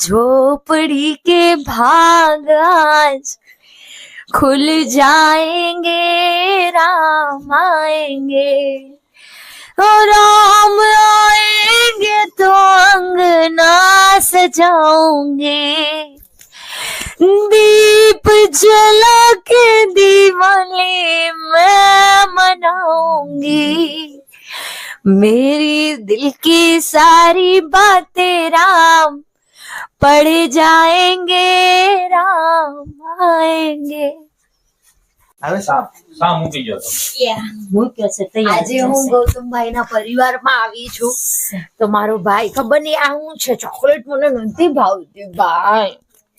झोपड़ी के भाग आज खुल जाएँगे, राम आएँगे। और राम आएँगे तो अंगना सजाऊँगे दीप जला के दिवाली मैं मनाऊँगी। मेरी दिल की सारी बातें राम पढ़ जाएंगे राम आएंगे હવે સા સા મૂકી ગયો તમે મૂક્યો છે આજે હું ગૌતમભાઈ ના પરિવારમાં આવી છું તો મારો ભાઈ ખબર નહીં આ હું છે ચોકલેટ મને નથી ભાવતી ભાઈ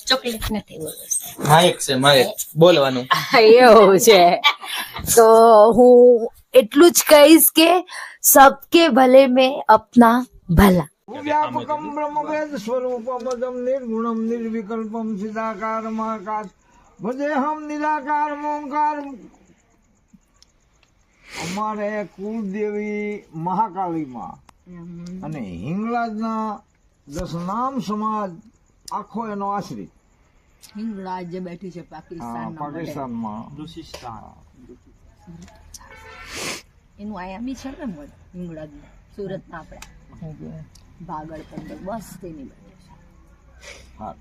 ચોકલેટ નથી બોલો માઇક છે માઇક બોલવાનું એવું છે તો હું એટલું જ કહીશ કે સબકે ભલે મેં અપના ભલા વ્યાપકમ બ્રહ્મવેદ સ્વરૂપમદમ નિર્ગુણમ નિર્વિકલ્પમ સિદ્ધાકારમાકાર ભજેહમ નિરાકાર ઓંકાર અમારે કુળદેવી મહાકાલીમાં અને હિંગળાજના દસનામ સમાજ આખો એનો આશ્રિત. હિંગળાજ જે બેઠી છે પાકિસ્તાન પાકિસ્તાનમાં. એનું આયામી છે ને મધ હિંગળાજ સુરત ના આપણે. ભાગળ પંદર બસ તેની બને છે. હા.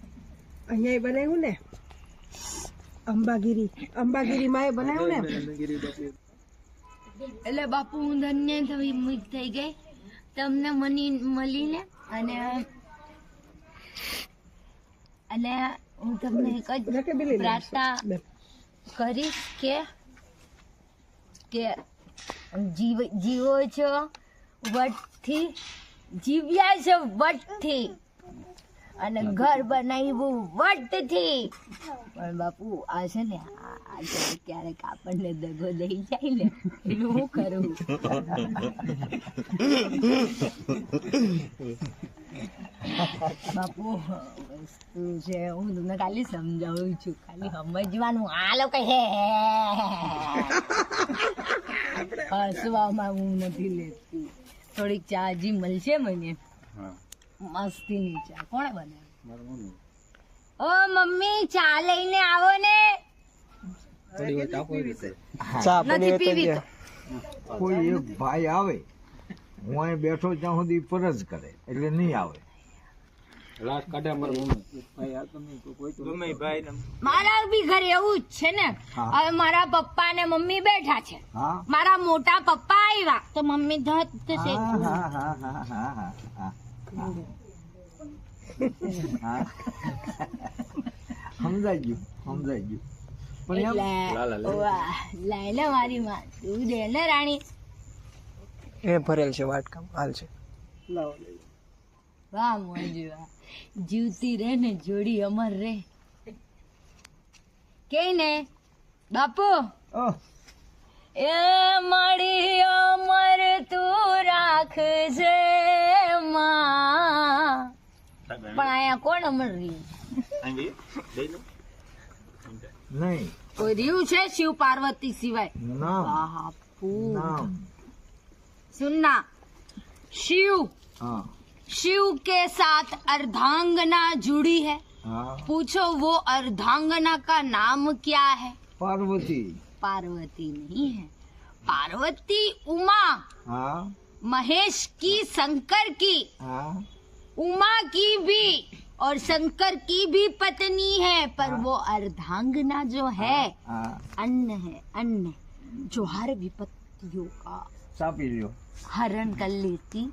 અહીંયા બનાવ્યું ને? અંબાગીરી. અંબાગીરીમાં એ બનાવ્યું ને? એટલે બાપુ હું ધન્ય થઈ મુક થઈ ગઈ. તમને મની મળીને અને અને હું તમને એક જ પ્રાર્થના કરીશ કે કે જીવ જીવો છો વટથી જીવ્યા છે વટથી. અને ઘર બનાવ્યું વટથી. પણ બાપુ, આ છે ને, આ ક્યારેક આપણને દગો દઈ જાય ને, એનું હું કરું? બાપુ, વસ્તુ છે, હું તમને ખાલી સમજાવું છું, ખાલી સમજવાનું. આ લોકો હે. હસવામાં હું નથી લેતી. થોડીક ચા હજી મળશે મને. મસ્તીની ચા. કોણે બનાવી? ઓ મમ્મી ચા લઈને આવો ને. નથી પીવી કોઈ એક ભાઈ આવે હું અહીં બેઠો ત્યાં સુધી ફરજ કરે એટલે નહીં આવે. મારા બી ઘરે એવું જ છે ને. હવે મારા પપ્પા ને મમ્મી બેઠા છે. મારા મોટા પપ્પા આવ્યા. તો મમ્મી ધત થશે હા, હા, હા, હા, હા, હા, હા. હા. સમજાઈ ગયું સમજાઈ ગયું. એટલે લે મારી માં. તું દે ને રાણી. એ ભરેલ છે વાટકામ. હાલ છે. વાહ મોજી વાહ જીવતી રે ને જોડી અમર રે કે ને બાપુ? એ મળી અમર તું રાખજે પણ અહીંયા કોણ અમર રહ્યું નહીં. કોઈ રહ્યું છે શિવ પાર્વતી સિવાય? બાપુ. સુનના. શિવ. હા. शिव के साथ अर्धांगना जुड़ी है। हाँ। पूछो वो अर्धांगना का नाम क्या है? पार्वती। पार्वती नहीं है। पार्वती उमा। हाँ। महेश की शंकर की। हाँ। उमा की भी और शंकर की भी पत्नी है पर वो अर्धांगना जो है अन्न है अन्न। जो हर विपत्तियों का हरण कर लेती।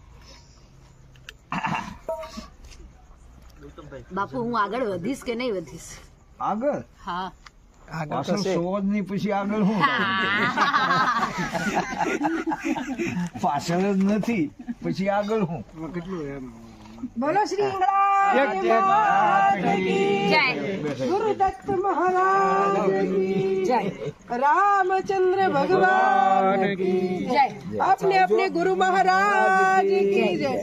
બાપુ હું આગળ વધીશ કે નહીં વધીશ? આગળ? હા. આગળ તો પાછળ છે સોજની પછી આગળ હું પાછળ જ નથી પછી આગળ હું. બોલો શ્રી જય. ગુરુદત્ત મહારાજ જય રામચંદ્ર ભગવાન જય. આપને આપને ગુરુ મહારાજ કી જય.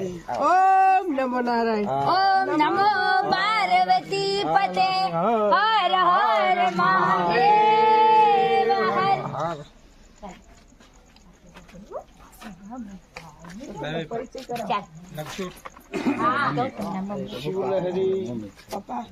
ઓમ નમો નારાયણ. ઓમ નમો પાર્વતી પતે. હર હર મહાદેવ. હર. હા. તો નમો શિવ લહેરી પપ્પા.